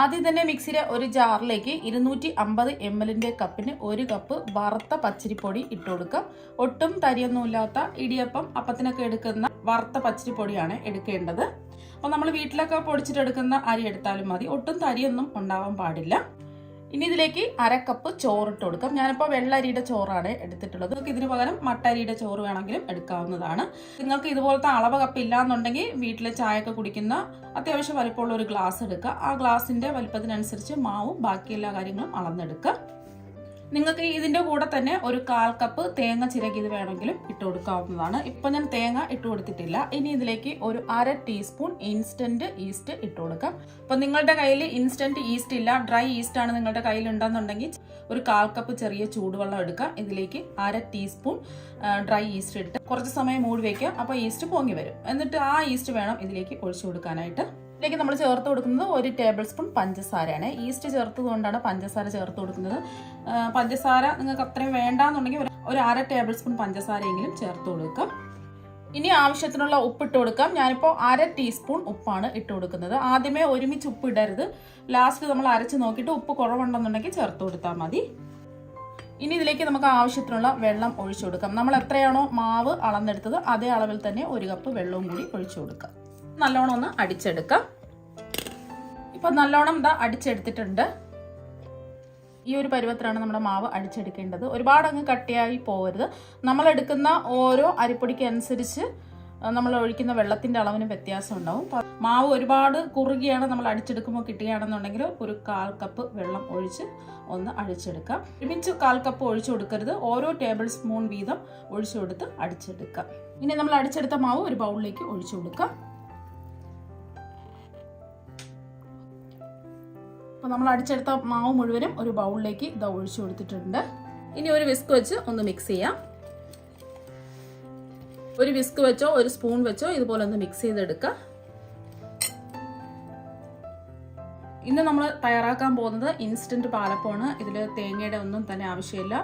ആദ്യം തന്നെ മിക്സിയിലെ ഒരു ജാറിലേക്ക് ഇരുന്നൂറ്റി അമ്പത് എം എല്ലിന്റെ കപ്പിന് ഒരു കപ്പ് വറുത്ത പച്ചരിപ്പൊടി ഇട്ട് കൊടുക്കാം ഒട്ടും തരിയൊന്നുമില്ലാത്ത ഇടിയപ്പം അപ്പത്തിനൊക്കെ എടുക്കുന്ന വറുത്ത പച്ചരിപ്പൊടിയാണ് എടുക്കേണ്ടത്. അപ്പോൾ നമ്മൾ വീട്ടിലൊക്കെ പൊടിച്ചിട്ടെടുക്കുന്ന അരി എടുത്താലും മതി. ഒട്ടും തരിയൊന്നും ഉണ്ടാവാൻ പാടില്ല. ഇനി ഇതിലേക്ക് അര കപ്പ് ചോറിട്ട് കൊടുക്കാം. ഞാനിപ്പോൾ വെള്ളരിയുടെ ചോറാണ് എടുത്തിട്ടുള്ളത്. നിങ്ങൾക്ക് ഇതിന് പകരം മട്ടരിയുടെ ചോറ് വേണമെങ്കിലും എടുക്കാവുന്നതാണ്. നിങ്ങൾക്ക് ഇതുപോലത്തെ അളവ് കപ്പ് ഇല്ലാന്നുണ്ടെങ്കിൽ വീട്ടിലെ ചായയൊക്കെ കുടിക്കുന്ന അത്യാവശ്യം വലിപ്പമുള്ള ഒരു ഗ്ലാസ് എടുക്കുക. ആ ഗ്ലാസിന്റെ വലിപ്പത്തിനനുസരിച്ച് മാവും ബാക്കി എല്ലാ കാര്യങ്ങളും അളന്നെടുക്കുക. നിങ്ങൾക്ക് ഇതിന്റെ കൂടെ തന്നെ ഒരു കാൽ കപ്പ് തേങ്ങ ചിരകിയത് വേണമെങ്കിലും ഇട്ട് കൊടുക്കാവുന്നതാണ്. ഇപ്പം ഞാൻ തേങ്ങ ഇട്ട് കൊടുത്തിട്ടില്ല. ഇനി ഇതിലേക്ക് ഒരു അര ടീസ്പൂൺ ഇൻസ്റ്റന്റ് ഈസ്റ്റ് ഇട്ട് കൊടുക്കാം. അപ്പം നിങ്ങളുടെ കയ്യിൽ ഇൻസ്റ്റന്റ് ഈസ്റ്റ് ഇല്ല ഡ്രൈ ഈസ്റ്റ് ആണ് നിങ്ങളുടെ കയ്യിൽ ഉണ്ടെന്നുണ്ടെങ്കിൽ ഒരു കാൽ കപ്പ് ചെറിയ ചൂടുവെള്ളം എടുക്കാം. ഇതിലേക്ക് അര ടീസ്പൂൺ ഡ്രൈ ഈസ്റ്റ് ഇട്ട് കുറച്ച് സമയം മൂടി വയ്ക്കുക അപ്പോൾ ഈസ്റ്റ് പൊങ്ങി വരും. എന്നിട്ട് ആ ഈസ്റ്റ് വേണം ഇതിലേക്ക് ഒഴിച്ചു കൊടുക്കാനായിട്ട്. ഇതിലേക്ക് നമ്മൾ ചേർത്ത് കൊടുക്കുന്നത് ഒരു ടേബിൾ സ്പൂൺ പഞ്ചസാരയാണ്. ഈസ്റ്റ് ചേർത്തത് കൊണ്ടാണ് പഞ്ചസാര ചേർത്ത് കൊടുക്കുന്നത്. പഞ്ചസാര നിങ്ങൾക്ക് അത്രയും വേണ്ടാന്നുണ്ടെങ്കിൽ ഒരു- അര ടേബിൾ സ്പൂൺ പഞ്ചസാരയെങ്കിലും ചേർത്ത് കൊടുക്കാം. ഇനി ആവശ്യത്തിനുള്ള ഉപ്പ് ഇട്ട് കൊടുക്കാം. ഞാനിപ്പോൾ അര ടീസ്പൂൺ ഉപ്പാണ് ഇട്ട് കൊടുക്കുന്നത്. ആദ്യമേ ഒരുമിച്ച് ഉപ്പ് ഇടരുത്. ലാസ്റ്റ് നമ്മൾ അരച്ച് നോക്കിയിട്ട് ഉപ്പ് കുറവുണ്ടെന്നുണ്ടെങ്കിൽ ചേർത്ത് കൊടുത്താൽ മതി. ഇനി ഇതിലേക്ക് നമുക്ക് ആവശ്യത്തിനുള്ള വെള്ളം ഒഴിച്ചു കൊടുക്കാം. നമ്മൾ എത്രയാണോ മാവ് അളന്നെടുത്തത് അതേ അളവിൽ തന്നെ ഒരു കപ്പ് വെള്ളവും കൂടി ഒഴിച്ചു കൊടുക്കാം. നല്ലോണം ഒന്ന് അടിച്ചെടുക്കാം. ഇപ്പൊ നല്ലോണം ഇതാ അടിച്ചെടുത്തിട്ടുണ്ട്. ഈ ഒരു പരുവത്തിലാണ് നമ്മുടെ മാവ് അടിച്ചെടുക്കേണ്ടത്. ഒരുപാട് അങ്ങ് കട്ടിയായി പോകരുത് നമ്മൾ എടുക്കുന്ന ഓരോ അരിപ്പൊടിക്ക് അനുസരിച്ച് നമ്മൾ ഒഴിക്കുന്ന വെള്ളത്തിന്റെ അളവിന് വ്യത്യാസം ഉണ്ടാവും. മാവ് ഒരുപാട് കുറുകിയാണ് നമ്മൾ അടിച്ചെടുക്കുമ്പോൾ കിട്ടുകയാണെന്നുണ്ടെങ്കിൽ ഒരു കാൽ കപ്പ് വെള്ളം ഒഴിച്ച് ഒന്ന് അടിച്ചെടുക്കാം ഒരുമിച്ച് കാൽ കപ്പ് ഒഴിച്ചു കൊടുക്കരുത്. ഓരോ ടേബിൾ സ്പൂൺ വീതം ഒഴിച്ചു കൊടുത്ത് അടിച്ചെടുക്കാം. ഇനി നമ്മൾ അടിച്ചെടുത്ത മാവ് ഒരു ബൗളിലേക്ക് ഒഴിച്ചു കൊടുക്കാം. അപ്പോൾ നമ്മൾ അടിച്ചെടുത്ത മാവ് മുഴുവനും ഒരു ബൗളിലേക്ക് ഇത് ഒഴിച്ചു കൊടുത്തിട്ടുണ്ട്. ഇനി ഒരു വിസ്ക് വെച്ച് ഒന്ന് മിക്സ് ചെയ്യാം. ഒരു വിസ്ക് വെച്ചോ ഒരു സ്പൂൺ വെച്ചോ ഇതുപോലെ ഒന്ന് മിക്സ് ചെയ്തെടുക്കുക ഇന്ന് നമ്മൾ തയ്യാറാക്കാൻ പോകുന്നത് ഇൻസ്റ്റന്റ് പാലപ്പമാണ്. ഇതിൽ തേങ്ങയുടെ ഒന്നും തന്നെ ആവശ്യമില്ല.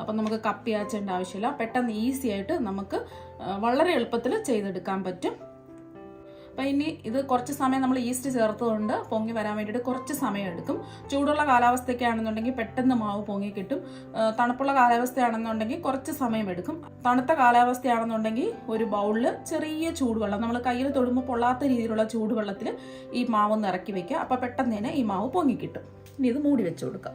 അപ്പം നമുക്ക് കപ്പി ആച്ചേണ്ട ആവശ്യമില്ല. പെട്ടെന്ന് ഈസി ആയിട്ട് നമുക്ക് വളരെ എളുപ്പത്തിൽ ചെയ്തെടുക്കാൻ പറ്റും. അപ്പം ഇനി ഇത് കുറച്ച് സമയം നമ്മൾ ഈസ്റ്റ് ചേർത്തതുകൊണ്ട് പൊങ്ങി വരാൻ വേണ്ടിയിട്ട് കുറച്ച് സമയം എടുക്കും. ചൂടുള്ള കാലാവസ്ഥയൊക്കെ ആണെന്നുണ്ടെങ്കിൽ പെട്ടെന്ന് മാവ് പൊങ്ങി കിട്ടും. തണുപ്പുള്ള കാലാവസ്ഥയാണെന്നുണ്ടെങ്കിൽ കുറച്ച് സമയം എടുക്കും. തണുത്ത കാലാവസ്ഥയാണെന്നുണ്ടെങ്കിൽ ഒരു ബൗളിൽ ചെറിയ ചൂടുവെള്ളം നമ്മൾ കയ്യിൽ തൊടുമ്പോൾ പൊള്ളാത്ത രീതിയിലുള്ള ചൂടുവെള്ളത്തിൽ ഈ മാവ് ഒന്ന് ഇറക്കി വെക്കുക. അപ്പോൾ പെട്ടെന്ന് തന്നെ ഈ മാവ് പൊങ്ങി കിട്ടും. ഇനി ഇത് മൂടി വെച്ച് കൊടുക്കാം.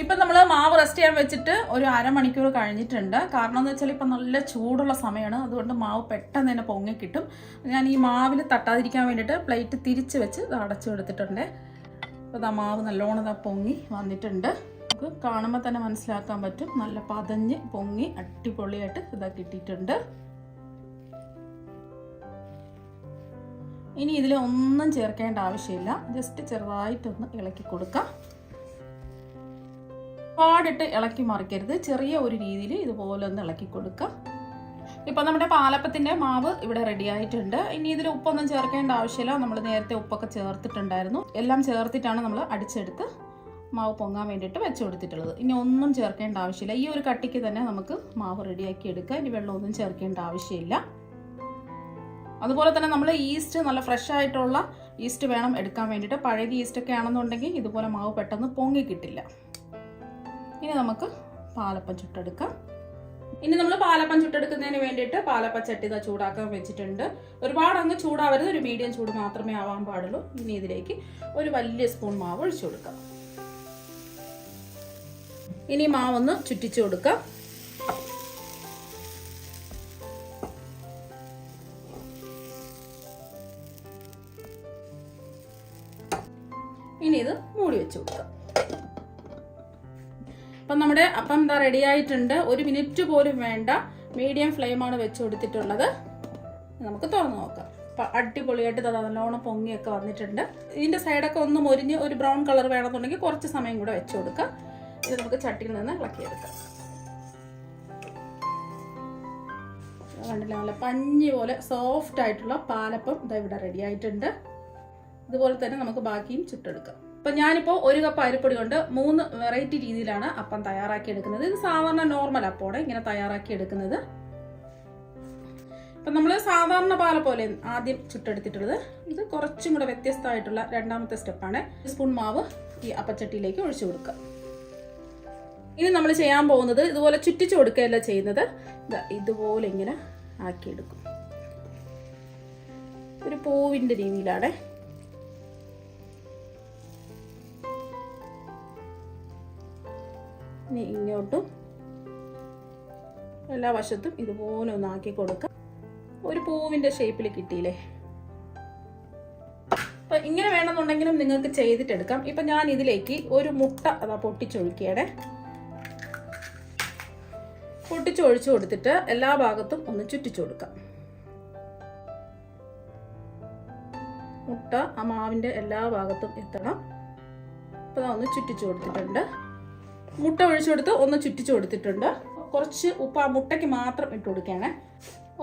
ഇപ്പം നമ്മൾ മാവ് റെസ്റ്റ് ചെയ്യാൻ വെച്ചിട്ട് ഒരു അരമണിക്കൂർ കഴിഞ്ഞിട്ടുണ്ട്. കാരണം എന്ന് വെച്ചാൽ ഇപ്പം നല്ല ചൂടുള്ള സമയമാണ് അതുകൊണ്ട് മാവ് പെട്ടെന്ന് തന്നെ പൊങ്ങി കിട്ടും. ഞാൻ ഈ മാവിൽ തട്ടാതിരിക്കാൻ വേണ്ടിയിട്ട് പ്ലേറ്റ് തിരിച്ച് വെച്ച് അടച്ചു കൊടുത്തിട്ടുണ്ട്. അപ്പോൾ ആ മാവ് നല്ലോണം ഇതാ പൊങ്ങി വന്നിട്ടുണ്ട്. നമുക്ക് കാണുമ്പോൾ തന്നെ മനസ്സിലാക്കാൻ പറ്റും. നല്ല പതഞ്ഞ് പൊങ്ങി അടിപൊളിയായിട്ട് ഇതാ കിട്ടിയിട്ടുണ്ട്. ഇനി ഇതിൽ ഒന്നും ചേർക്കേണ്ട ആവശ്യമില്ല. ജസ്റ്റ് ചെറുതായിട്ടൊന്ന് ഇളക്കി കൊടുക്കാം. പാടിട്ട് ഇളക്കി മറിക്കരുത്. ചെറിയ ഒരു രീതിയിൽ ഇതുപോലെ ഒന്ന് ഇളക്കി കൊടുക്കുക. ഇപ്പം നമ്മുടെ പാലപ്പത്തിന്റെ മാവ് ഇവിടെ റെഡി ആയിട്ടുണ്ട്. ഇനി ഇതിൽ ഉപ്പൊന്നും ചേർക്കേണ്ട ആവശ്യമില്ല. നമ്മൾ നേരത്തെ ഉപ്പൊക്കെ ചേർത്തിട്ടുണ്ടായിരുന്നു. എല്ലാം ചേർത്തിട്ടാണ് നമ്മൾ അടിച്ചെടുത്ത് മാവ് പൊങ്ങാൻ വേണ്ടിയിട്ട് വെച്ച് കൊടുത്തിട്ടുള്ളത്. ഇനി ഒന്നും ചേർക്കേണ്ട ആവശ്യമില്ല. ഈ ഒരു കട്ടിക്ക് തന്നെ നമുക്ക് മാവ് റെഡിയാക്കി എടുക്കുക. ഇനി വെള്ളമൊന്നും ചേർക്കേണ്ട ആവശ്യമില്ല. അതുപോലെ തന്നെ നമ്മൾ ഈസ്റ്റ് നല്ല ഫ്രഷ് ആയിട്ടുള്ള ഈസ്റ്റ് വേണം എടുക്കാൻ വേണ്ടിയിട്ട്. പഴകിയ ഈസ്റ്റ് ഒക്കെ ആണെന്നുണ്ടെങ്കിൽ ഇതുപോലെ മാവ് പെട്ടെന്ന് പൊങ്ങി കിട്ടില്ല. ഇനി നമുക്ക് പാലപ്പം ചുട്ടെടുക്കാം. ഇനി നമ്മൾ പാലപ്പം ചുട്ടെടുക്കുന്നതിന് വേണ്ടിയിട്ട് പാലപ്പ ചട്ടി ഇതാ ചൂടാക്കാൻ വെച്ചിട്ടുണ്ട്. ഒരുപാട് അങ്ങ് ചൂടാവരുത് ഒരു മീഡിയം ചൂട് മാത്രമേ ആവാൻ പാടുള്ളൂ. ഇനി ഇതിലേക്ക് ഒരു വലിയ സ്പൂൺ മാവ് ഒഴിച്ചു കൊടുക്കാം. ഇനി മാവൊന്ന് ചുറ്റിച്ചു കൊടുക്കാം. അപ്പം എന്താ റെഡി ആയിട്ടുണ്ട്. ഒരു മിനിറ്റ് പോലും വേണ്ട. മീഡിയം ഫ്ലെയിമാണ് വെച്ച് കൊടുത്തിട്ടുള്ളത്. നമുക്ക് തുറന്നു നോക്കാം. അടിപൊളിയായിട്ട് ദാ നല്ലോണം പൊങ്ങിയൊക്കെ വന്നിട്ടുണ്ട്. ഇതിന്റെ സൈഡൊക്കെ ഒന്ന് മൊരിഞ്ഞ് ഒരു ബ്രൗൺ കളർ വേണമെന്നുണ്ടെങ്കിൽ കുറച്ച് സമയം കൂടെ വെച്ച് കൊടുക്കാം. ഇത് നമുക്ക് ചട്ടിയിൽ നിന്ന് ഇളക്കിയെടുക്കാം. കണ്ടില്ല നല്ല പഞ്ഞി പോലെ സോഫ്റ്റ് ആയിട്ടുള്ള പാലപ്പം ഇതാ ഇവിടെ റെഡി ആയിട്ടുണ്ട്. ഇതുപോലെ തന്നെ നമുക്ക് ബാക്കിയും ചുട്ടെടുക്കാം. അപ്പൊ ഞാനിപ്പോൾ ഒരു കപ്പ് അരിപ്പൊടി കൊണ്ട് മൂന്ന് വെറൈറ്റി രീതിയിലാണ് അപ്പം തയ്യാറാക്കി എടുക്കുന്നത് ഇത് സാധാരണ നോർമൽ അപ്പോടെ ഇങ്ങനെ തയ്യാറാക്കി എടുക്കുന്നത് അപ്പം നമ്മൾ സാധാരണ പാല പോലെ ആദ്യം ചുട്ടെടുത്തിട്ടുള്ളത്. ഇത് കുറച്ചും കൂടെ വ്യത്യസ്തമായിട്ടുള്ള രണ്ടാമത്തെ സ്റ്റെപ്പാണ്. സ്പൂൺ മാവ് ഈ അപ്പച്ചട്ടിയിലേക്ക് ഒഴിച്ചു കൊടുക്കുക. ഇനി നമ്മൾ ചെയ്യാൻ പോകുന്നത് ഇതുപോലെ ചുറ്റിച്ചു കൊടുക്കുകയല്ല ചെയ്യുന്നത്. ഇതുപോലെ ഇങ്ങനെ ആക്കിയെടുക്കും. ഒരു പൂവിന്റെ രീതിയിലാണ്. ഇനി ഇങ്ങോട്ടും എല്ലാ വശത്തും ഇതുപോലെ ഒന്ന് ആക്കി കൊടുക്കാം. ഒരു പൂവിന്റെ ഷേപ്പിൽ കിട്ടിയില്ലേ? അപ്പൊ ഇങ്ങനെ വേണമെന്നുണ്ടെങ്കിലും നിങ്ങൾക്ക് ചെയ്തിട്ടെടുക്കാം. ഇപ്പൊ ഞാൻ ഇതിലേക്ക് ഒരു മുട്ട അതാ പൊട്ടിച്ചൊഴുക്കിയടെ പൊട്ടിച്ചൊഴിച്ചു കൊടുത്തിട്ട് എല്ലാ ഭാഗത്തും ഒന്ന് ചുറ്റിച്ചു കൊടുക്കാം. മുട്ട ആ മാവിന്റെ എല്ലാ ഭാഗത്തും എത്തണം. അപ്പൊ ദാ ഒന്ന് ചുറ്റിച്ചു കൊടുത്തിട്ടുണ്ട്. മുട്ട ഒഴിച്ചു കൊടുത്ത് ഒന്ന് ചുറ്റിച്ചു കൊടുത്തിട്ടുണ്ട്. കുറച്ച് ഉപ്പ് ആ മുട്ടയ്ക്ക് മാത്രം ഇട്ട് കൊടുക്കുകയാണ്.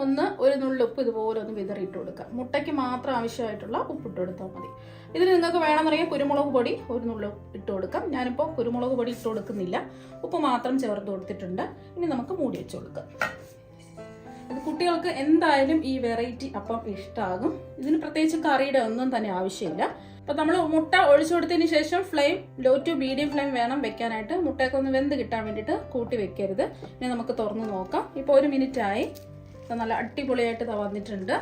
ഒന്ന് ഒരു നുള്ളി ഉപ്പ് ഇതുപോലെ ഒന്ന് വിതറി ഇട്ട് കൊടുക്കുക. മുട്ടയ്ക്ക് മാത്രം ആവശ്യമായിട്ടുള്ള ഉപ്പ് ഇട്ട് കൊടുത്താൽ മതി. ഇതിൽ നിങ്ങൾക്ക് വേണമെന്നുണ്ടെങ്കിൽ കുരുമുളക് പൊടി ഒരു നുള്ളു ഇട്ട് കൊടുക്കാം. ഞാനിപ്പോൾ കുരുമുളക് പൊടി ഇട്ട് കൊടുക്കുന്നില്ല. ഉപ്പ് മാത്രം ചേർത്ത് കൊടുത്തിട്ടുണ്ട്. ഇനി നമുക്ക് മൂടി വെച്ച് കൊടുക്കാം. ഇത് കുട്ടികൾക്ക് എന്തായാലും ഈ വെറൈറ്റി അപ്പം ഇഷ്ടമാകും ഇതിന് പ്രത്യേകിച്ച് കറിയുടെ ഒന്നും തന്നെ ആവശ്യമില്ല. അപ്പൊ നമ്മൾ മുട്ട ഒഴിച്ചു കൊടുത്തതിന് ശേഷം flame low to medium flame വേണം വെക്കാനായിട്ട്. മുട്ടയൊക്കെ ഒന്ന് വെന്ത് കിട്ടാൻ വേണ്ടിയിട്ട് കൂട്ടി വെക്കരുത്. ഇനി നമുക്ക് തുറന്ന് നോക്കാം. ഇപ്പോൾ ഒരു മിനിറ്റ് ആയി. നല്ല അടിപൊളിയായിട്ട് വന്നിട്ടുണ്ട്.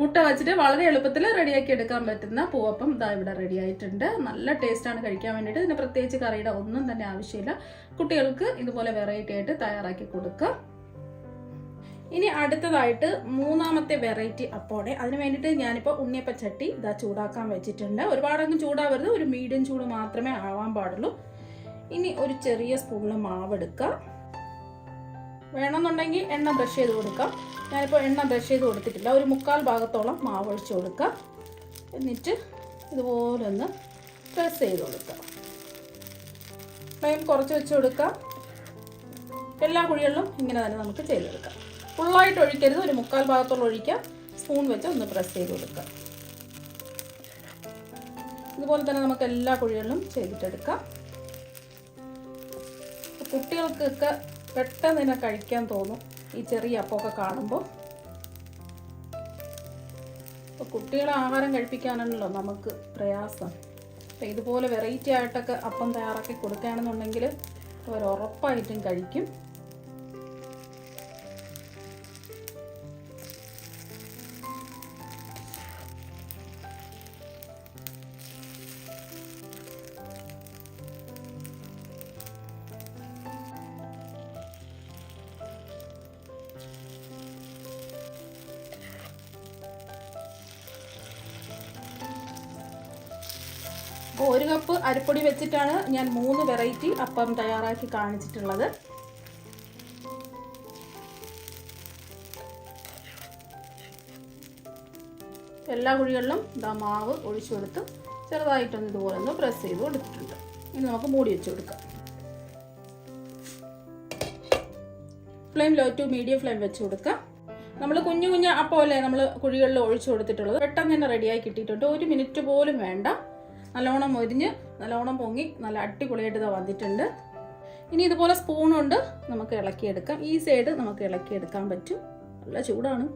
മുട്ട വെച്ചിട്ട് വളരെ എളുപ്പത്തിൽ റെഡിയാക്കി എടുക്കാൻ പറ്റുന്ന പൂവപ്പം ഇതാ ഇവിടെ റെഡി ആയിട്ടുണ്ട്. നല്ല ടേസ്റ്റാണ് കഴിക്കാൻ വേണ്ടിയിട്ട്. ഇതിന് പ്രത്യേകിച്ച് കറിയുടെ ഒന്നും തന്നെ ആവശ്യമില്ല. കുട്ടികൾക്ക് ഇതുപോലെ വെറൈറ്റി ആയിട്ട് തയ്യാറാക്കി കൊടുക്കുക ഇനി അടുത്തതായിട്ട് മൂന്നാമത്തെ വെറൈറ്റി അപ്പോടെ. അതിന് വേണ്ടിയിട്ട് ഞാനിപ്പോൾ ഉണ്ണിയപ്പ ചട്ടി ഇതാ ചൂടാക്കാൻ വെച്ചിട്ടുണ്ട്. ഒരുപാടങ്ങ് ചൂടാവരുത്. ഒരു മീഡിയം ചൂട് മാത്രമേ ആവാൻ പാടുള്ളൂ. ഇനി ഒരു ചെറിയ സ്പൂണിൽ മാവ് എടുക്കുക വേണമെന്നുണ്ടെങ്കിൽ എണ്ണ ബ്രഷ് ചെയ്ത് കൊടുക്കാം. ഞാനിപ്പോൾ എണ്ണ ബ്രഷ് ചെയ്ത് കൊടുത്തിട്ടില്ല. ഒരു മുക്കാൽ ഭാഗത്തോളം മാവ് ഒഴിച്ച് കൊടുക്കുക എന്നിട്ട് ഇതുപോലെ ഒന്ന് പ്രസ് ചെയ്ത് കൊടുക്കുക ഫ്ലെയിം കുറച്ച് വെച്ച് കൊടുക്കുക എല്ലാ കുഴികളിലും ഇങ്ങനെ തന്നെ നമുക്ക് ചെയ്തെടുക്കാം. ഫുള്ളായിട്ട് ഒഴിക്കരുത്. ഒരു മുക്കാൽ ഭാഗത്തോളം ഒഴിക്കുക. സ്പൂൺ വെച്ച് ഒന്ന് പ്രസ് ചെയ്ത് കൊടുക്കുക. ഇതുപോലെ തന്നെ നമുക്ക് എല്ലാ കുഴികളിലും ചെയ്തിട്ടെടുക്കാം. കുട്ടികൾക്കൊക്കെ പെട്ടെന്ന് തന്നെ കഴിക്കാൻ തോന്നും ഈ ചെറിയ അപ്പമൊക്കെ കാണുമ്പോൾ. അപ്പോൾ കുട്ടികളെ ആഹാരം കഴിപ്പിക്കാനാണല്ലോ നമുക്ക് പ്രയാസം. അപ്പം ഇതുപോലെ വെറൈറ്റി ആയിട്ടൊക്കെ അപ്പം തയ്യാറാക്കി കൊടുക്കുകയാണെന്നുണ്ടെങ്കിൽ അവർ ഉറപ്പായിട്ടും കഴിക്കും. ഒരു കപ്പ് അരിപ്പൊടി വെച്ചിട്ടാണ് ഞാൻ മൂന്ന് വെറൈറ്റി അപ്പം തയ്യാറാക്കി കാണിച്ചിട്ടുള്ളത്. എല്ലാ കുഴികളിലും ഇതാ മാവ് ഒഴിച്ചു കൊടുത്ത് ചെറുതായിട്ടൊന്ന് ഇതുപോലെ ഒന്ന് പ്രസ് ചെയ്ത് കൊടുത്തിട്ടുണ്ട്. ഇനി നമുക്ക് മൂടി വെച്ച് കൊടുക്കാം. Flame low to medium flame വെച്ച് കൊടുക്കാം. നമ്മൾ കുഞ്ഞു കുഞ്ഞു അപ്പോലെ നമ്മൾ കുഴികളിൽ ഒഴിച്ചു കൊടുത്തിട്ടുള്ളത് പെട്ടെന്ന് തന്നെ റെഡിയായി കിട്ടിയിട്ടുണ്ട്. ഒരു മിനിറ്റ് പോലും വേണ്ട. നല്ലോണം മൊരിഞ്ഞ് നല്ലോണം പൊങ്ങി നല്ല അടിപൊളിയായിട്ട് ഇത് വന്നിട്ടുണ്ട്. ഇനി ഇതുപോലെ സ്പൂൺ കൊണ്ട് നമുക്ക് ഇളക്കിയെടുക്കാം. ഈ സൈഡ് നമുക്ക് ഇളക്കിയെടുക്കാൻ പറ്റും. നല്ല ചൂടാണ്.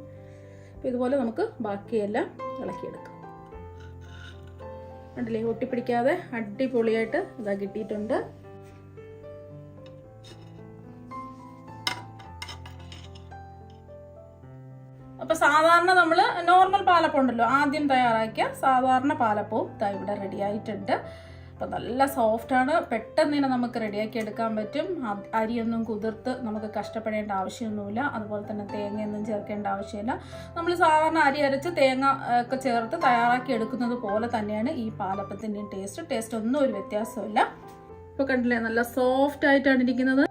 അപ്പോൾ ഇതുപോലെ നമുക്ക് ബാക്കിയെല്ലാം ഇളക്കിയെടുക്കാം. കണ്ടില്ലേ? ഒട്ടിപ്പിടിക്കാതെ അടിപൊളിയായിട്ട് ഇതാ കിട്ടിയിട്ടുണ്ട്. അപ്പൊ സാധാരണ നമ്മൾ നോർമൽ പാലപ്പം ഉണ്ടല്ലോ ആദ്യം തയ്യാറാക്കിയ സാധാരണ പാലപ്പവും ഇതാ ഇവിടെ റെഡി ആയിട്ടുണ്ട്. അപ്പൊ നല്ല സോഫ്റ്റ് ആണ്. പെട്ടെന്ന് തന്നെ നമുക്ക് റെഡിയാക്കി എടുക്കാൻ പറ്റും. അരിയൊന്നും കുതിർത്ത് നമുക്ക് കഷ്ടപ്പെടേണ്ട ആവശ്യമൊന്നുമില്ല. അതുപോലെ തന്നെ തേങ്ങയൊന്നും ചേർക്കേണ്ട ആവശ്യമില്ല. നമ്മൾ സാധാരണ അരി അരച്ച് തേങ്ങ ഒക്കെ ചേർത്ത് തയ്യാറാക്കി എടുക്കുന്നത് പോലെ തന്നെയാണ് ഈ പാലപ്പത്തിന്റെയും ടേസ്റ്റ് ടേസ്റ്റ് ഒന്നും ഒരു വ്യത്യാസമില്ല ഇപ്പൊ കണ്ടില്ലേ നല്ല സോഫ്റ്റ് ആയിട്ടാണ് ഇരിക്കുന്നത്.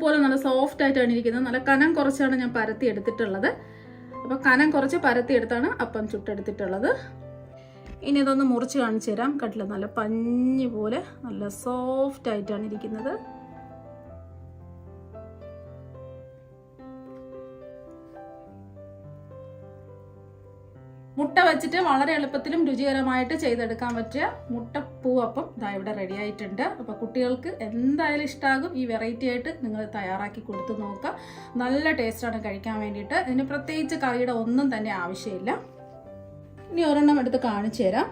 പോലെ നല്ല സോഫ്റ്റ് ആയിട്ടാണ് ഇരിക്കുന്നത്. നല്ല കനം കുറച്ചാണ് ഞാൻ പരത്തി എടുത്തിട്ടുള്ളത്. അപ്പോൾ കനം കുറച്ച് പരത്തി എടുത്താണ് അപ്പം ചുട്ടെടുത്തിട്ടുള്ളത്. ഇനി ഇതൊന്ന് മുറിച്ച് കാണിച്ചു തരാം കട്ടിൽ നല്ല പഞ്ഞ് പോലെ നല്ല സോഫ്റ്റ് ആയിട്ടാണ് ഇരിക്കുന്നത്. മുട്ട വെച്ചിട്ട് വളരെ എളുപ്പത്തിലും രുചികരമായിട്ട് ചെയ്തെടുക്കാൻ പറ്റിയ മുട്ടപ്പൂവപ്പം ഇതാ ഇവിടെ റെഡി ആയിട്ടുണ്ട് അപ്പോൾ കുട്ടികൾക്ക് എന്തായാലും ഇഷ്ടമാകും ഈ വെറൈറ്റി ആയിട്ട് നിങ്ങൾ തയ്യാറാക്കി കൊടുത്തു നോക്കുക. നല്ല ടേസ്റ്റാണ് കഴിക്കാൻ വേണ്ടിയിട്ട്. ഇതിന് പ്രത്യേകിച്ച് കറിയുടെ ഒന്നും തന്നെ ആവശ്യമില്ല. ഇനി ഒരെണ്ണം എടുത്ത് കാണിച്ചു തരാം.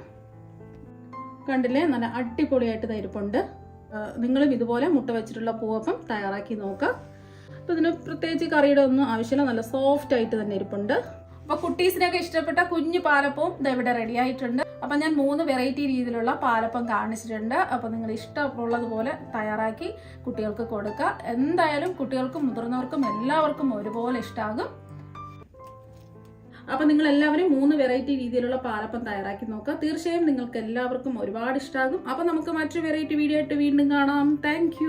കണ്ടില്ലേ? നല്ല അടിപൊളിയായിട്ട് തരിപ്പുണ്ട് നിങ്ങളും ഇതുപോലെ മുട്ട വെച്ചിട്ടുള്ള പൂവപ്പം തയ്യാറാക്കി നോക്കുക. അപ്പോൾ ഇതിന് പ്രത്യേകിച്ച് കറിയുടെ ഒന്നും ആവശ്യമില്ല. നല്ല സോഫ്റ്റ് ആയിട്ട് തന്നെ ഇരിപ്പുണ്ട്. അപ്പൊ കുട്ടീസിനൊക്കെ ഇഷ്ടപ്പെട്ട കുഞ്ഞു പാലപ്പവും ഇവിടെ റെഡി ആയിട്ടുണ്ട്. അപ്പൊ ഞാൻ മൂന്ന് വെറൈറ്റി രീതിയിലുള്ള പാലപ്പം കാണിച്ചിട്ടുണ്ട്. അപ്പൊ നിങ്ങൾ ഇഷ്ടമുള്ളതുപോലെ തയ്യാറാക്കി കുട്ടികൾക്ക് കൊടുക്കുക. എന്തായാലും കുട്ടികൾക്കും മുതിർന്നവർക്കും എല്ലാവർക്കും ഒരുപോലെ ഇഷ്ടമാകും അപ്പൊ നിങ്ങൾ എല്ലാവരും മൂന്ന് വെറൈറ്റി രീതിയിലുള്ള പാലപ്പം തയ്യാറാക്കി നോക്കുക. തീർച്ചയായും നിങ്ങൾക്ക് എല്ലാവർക്കും ഒരുപാട് ഇഷ്ടമാകും അപ്പൊ നമുക്ക് മറ്റൊരു വെറൈറ്റി വീഡിയോ ആയിട്ട് വീണ്ടും കാണാം. താങ്ക്